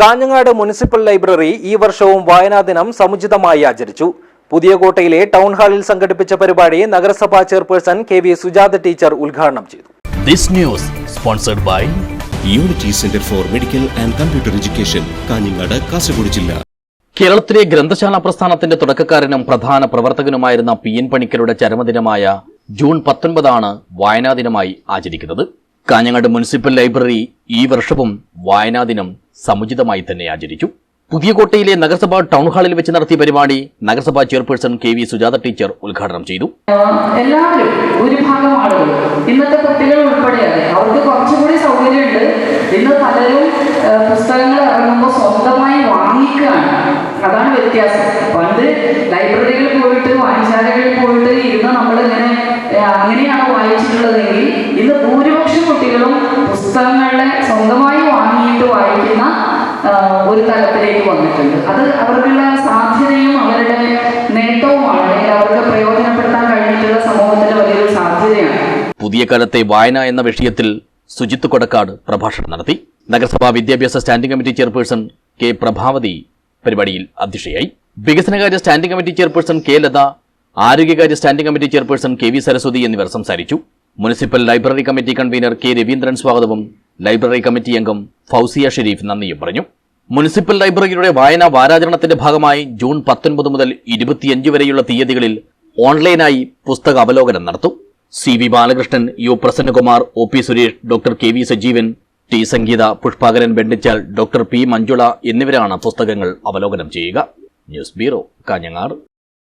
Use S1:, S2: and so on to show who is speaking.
S1: Kanhangad municipal library ഈ വർഷവും വായനാ ദിനം സമുചിതമായി ആചരിച്ചു. പുതിയ കോട്ടയിലെ ടൗൺ ഹാളിൽ സംഘടിപ്പിച്ച പരിപാടി നഗരസഭാ chairperson K V Sujatha teacher ഉദ്ഘാടനം ചെയ്തു.
S2: This news sponsored by
S3: unity centre for medical and computer education Kanhangad Kasaragod ജില്ല.
S2: കേരളത്തിലെ ഗ്രന്ഥശാല പ്രസ്ഥാനത്തിന്റെ തുടക്കക്കാരനും പ്രധാന പ്രവർത്തകനുമായിരുന്ന പി എൻ പണിക്കരുടെ ചരമദിനമായ ജൂൺ പത്തൊൻപതാണ് വായനാ ദിനമായി ആചരിക്കുന്നത്. കാഞ്ഞങ്ങാട് മുനിസിപ്പൽ ലൈബ്രറി ഈ വർഷവും വായനാ ദിനം സമുചിതമായി തന്നെ ആചരിച്ചു. പുതിയ കോട്ടയിലെ നഗരസഭാ ടൗൺ ഹാളിൽ വെച്ച് നടത്തിയ പരിപാടി നഗരസഭാ chairperson K V Sujatha teacher ഉദ്ഘാടനം ചെയ്തു.
S4: എല്ലാവരും ഭൂരിഭാഗം ആളുകൾ ഇന്നത്തെ കുട്ടികൾ ഉൾപ്പെടെ അവർക്ക് കുറച്ചുകൂടി സൗകര്യമുണ്ട്. ഇന്ന് പലരും പുസ്തകങ്ങൾ ഇറങ്ങുമ്പോൾ സ്വന്തമായി വാങ്ങിക്കുകയാണ്. അതാണ് വ്യത്യാസം. പണ്ട് ലൈബ്രറികളിൽ പോയിട്ട് വായനശാലകളിൽ പോയിട്ട് ഇരുന്ന് നമ്മൾ ഇങ്ങനെ അങ്ങനെയാണ് വായിച്ചിട്ടുള്ളതെങ്കിൽ ഇന്ന് ഭൂരിപക്ഷം കുട്ടികളും പുസ്തകങ്ങളെ സ്വന്തമായി വായിക്കുന്ന ഒരു തലത്തിലേക്ക് വന്നിട്ടുണ്ട്. അത് അവർക്കുള്ള സാധ്യതയും അവരുടെ നേട്ടവുമാണ്. അല്ലെങ്കിൽ അവർക്ക് പ്രയോജനപ്പെടുത്താൻ കഴിഞ്ഞിട്ടുള്ള സമൂഹത്തിന്റെ വലിയൊരു സാധ്യതയാണ്.
S2: പുതിയ കാലത്തെ വായന എന്ന വിഷയത്തിൽ സുജിത്ത് കൊടക്കാട് പ്രഭാഷണം നടത്തി. നഗരസഭാ വിദ്യാഭ്യാസ standing committee chairperson K Prabhavathi പരിപാടിയിൽ അധ്യക്ഷയായി. വികസനകാര്യ standing committee chairperson K Latha ആരോഗ്യകാര്യ standing committee chairperson K V Saraswathi എന്നിവർ സംസാരിച്ചു. Municipal library committee convener K Raveendran സ്വാഗതവും ലൈബ്രറി കമ്മിറ്റി അംഗം ഫൗസിയ ഷെരീഫ് നന്ദിയും പറഞ്ഞു. മുനിസിപ്പൽ ലൈബ്രറിയുടെ വായനാ വാരാചരണത്തിന്റെ ഭാഗമായി ജൂൺ പത്തൊൻപത് മുതൽ ഇരുപത്തിയഞ്ച് വരെയുള്ള തീയതികളിൽ ഓൺലൈനായി പുസ്തക അവലോകനം നടത്തും. C V Balakrishnan U Prasannakumar O P Suresh doctor K V Sajeevan T Sangeetha Pushpakaran Vendichal doctor P Manjula എന്നിവരാണ് പുസ്തകങ്ങൾ അവലോകനം ചെയ്യുക. News bureau Kanhangad.